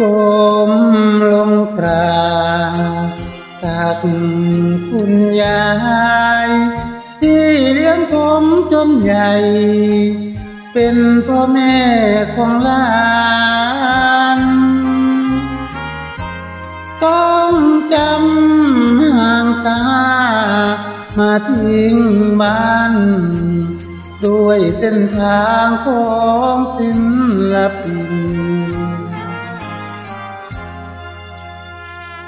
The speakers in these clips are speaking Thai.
ก้มลงกราบตักคุณยาย ที่เลี้ยงผมจนใหญ่ เป็นพ่อแม่ของหลานต้องจำห่างตา มาทิ้งบ้าน ด้วยเส้นทางของศิลปิน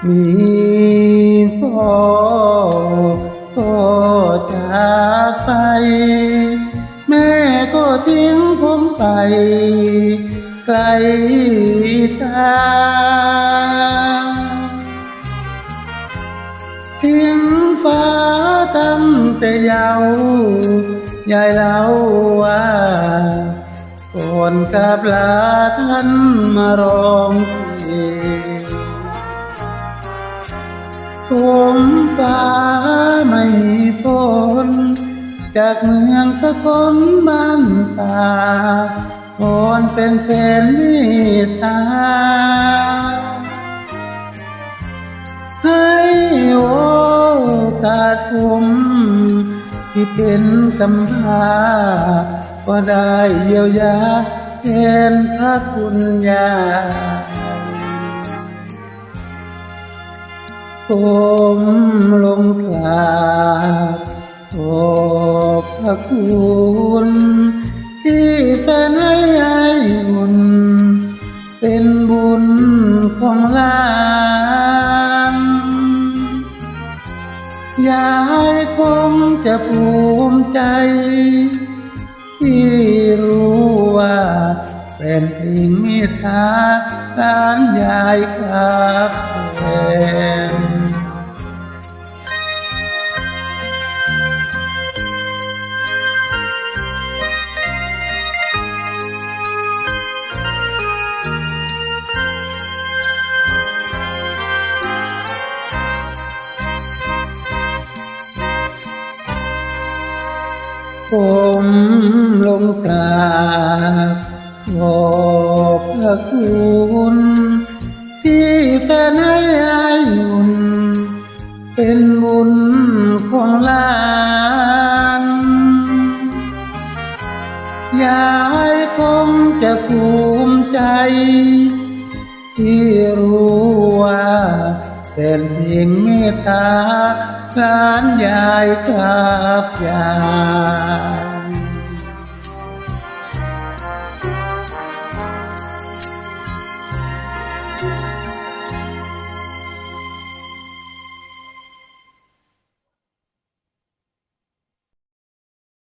มีพ่อก็จากไป แม่ก็ทิ้งผมไป ไกลทาทิ้งฟ้าตั้งแต่ยาวยายเล่าว่าก่อนกับลาท่านมาร้องเพลง ผมฟ้าไม่มีฝนจากเมืองสกลบ้านตาวอนเป็นแฟนเมตตา ให้โอกาสผมที่เป็นกำพร้าก็ได้เยียวยาแทนพระคุณยา ผมลงกราบขอบพระคุณที่แฟนให้ไอ้อุ่นเป็นบุญของลานยายคงจะภูมิใจ ที่รู้ว่า เป็นสิ่งมตตาร้านยายครับ ผมลงกราบขอบพระคุณที่แฟนให้อายุนเป็นบุญของลานยา เป็นเพียงเมตตาสารยายกับยาย